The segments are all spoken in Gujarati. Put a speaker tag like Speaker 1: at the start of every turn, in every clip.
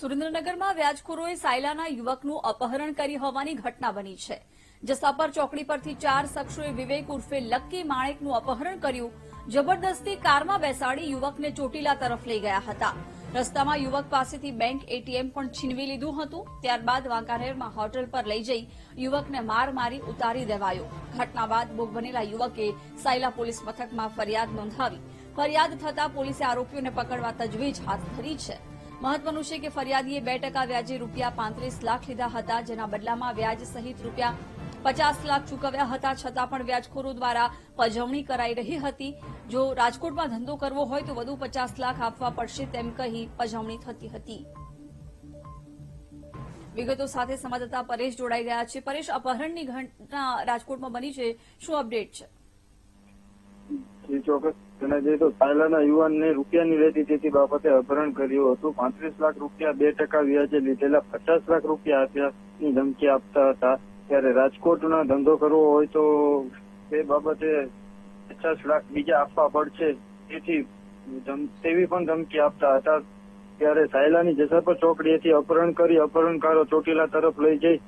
Speaker 1: સુરેન્દ્રનગરમાં વ્યાજખોરોએ સાયલાના યુવકનું અપહરણ કરી હોવાની ઘટના બની છે. જસાપર ચોકડી પરથી ચાર શખ્સોએ વિવેક ઉર્ફે લક્કી માણેકનું અપહરણ કર્યું. જબરદસ્તી કારમાં બેસાડી યુવકને ચોટીલા તરફ લઈ ગયા હતા. રસ્તામાં યુવક પાસેથી બેંક એટીએમ પણ છીનવી લીધું હતું. ત્યારબાદ વાંકાનેરમાં હોટલ પર લઈ જઈ યુવકને માર મારી ઉતારી દેવાયો. ઘટના બાદ ભોગ બનેલા યુવકે સાયલા પોલીસ મથકમાં ફરિયાદ નોંધાવી. ફરિયાદ થતા પોલીસે આરોપીઓને પકડવા તજવીજ હાથ ધરી છે. મહત્વનું છે કે ફરિયાદીએ બે ટકા વ્યાજે રૂપિયા પાંત્રીસ લાખ લીધા હતા, જેના બદલામાં વ્યાજ સહિત રૂપિયા પચાસ લાખ ચૂકવ્યા હતા, છતાં પણ વ્યાજખોરો દ્વારા પજવણી કરાઈ રહી હતી. જો રાજકોટમાં ધંધો કરવો હોય તો વધુ પચાસ લાખ આપવા પડશે તેમ કહી પજવણી થતી હતી. વિગતો સાથે સંવાદદાતા પરેશ જોડાઈ ગયા છે. પરેશ, અપહરણની ઘટના રાજકોટમાં બની છે. શું અપડેટ છે?
Speaker 2: જી ચોક્કસ જણાવી દઈએ તો સાયલાના યુવાનને રૂપિયાની લેતી તેથી બાબતે અપહરણ કર્યું હતું. પાંત્રીસ લાખ રૂપિયા બે ટકા વ્યાજે લીધેલા પચાસ લાખ રૂપિયા આપ્યાની ધમકી આપતા હતા. ત્યારે રાજકોટના ધંધો કરવો હોય તો તે બાબતે પચાસ લાખ બીજા આપવા પડશે. તેથી તેવી પણ ધમકી આપતા હતા. ત્યારે સાયલાની જસાપર ચોકડીએથી અપહરણ કરી અપહરણકારો ચોટીલા તરફ લઈ જઈ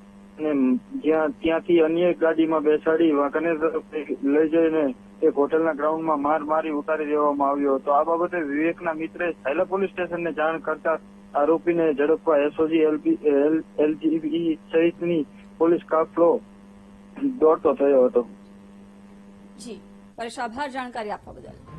Speaker 2: અને જ્યાં ત્યાંથી અન્ય એક ગાડીમાં બેસાડી વાંકાનેર તરફ લઈ જઈને એક હોટલના ગ્રાઉન્ડમાં માર મારી ઉતારી દેવામાં આવ્યો હતો. આ બાબતે વિવેકના મિત્રે સાયલા પોલીસ સ્ટેશનને જાણ કરતા આરોપીને ઝડપવા એસઓજી એલજીબી સહિતની પોલીસ કાફલો દોડતો થયો હતો.
Speaker 1: પરેશ આભાર, જાણકારી આપવા બદલ.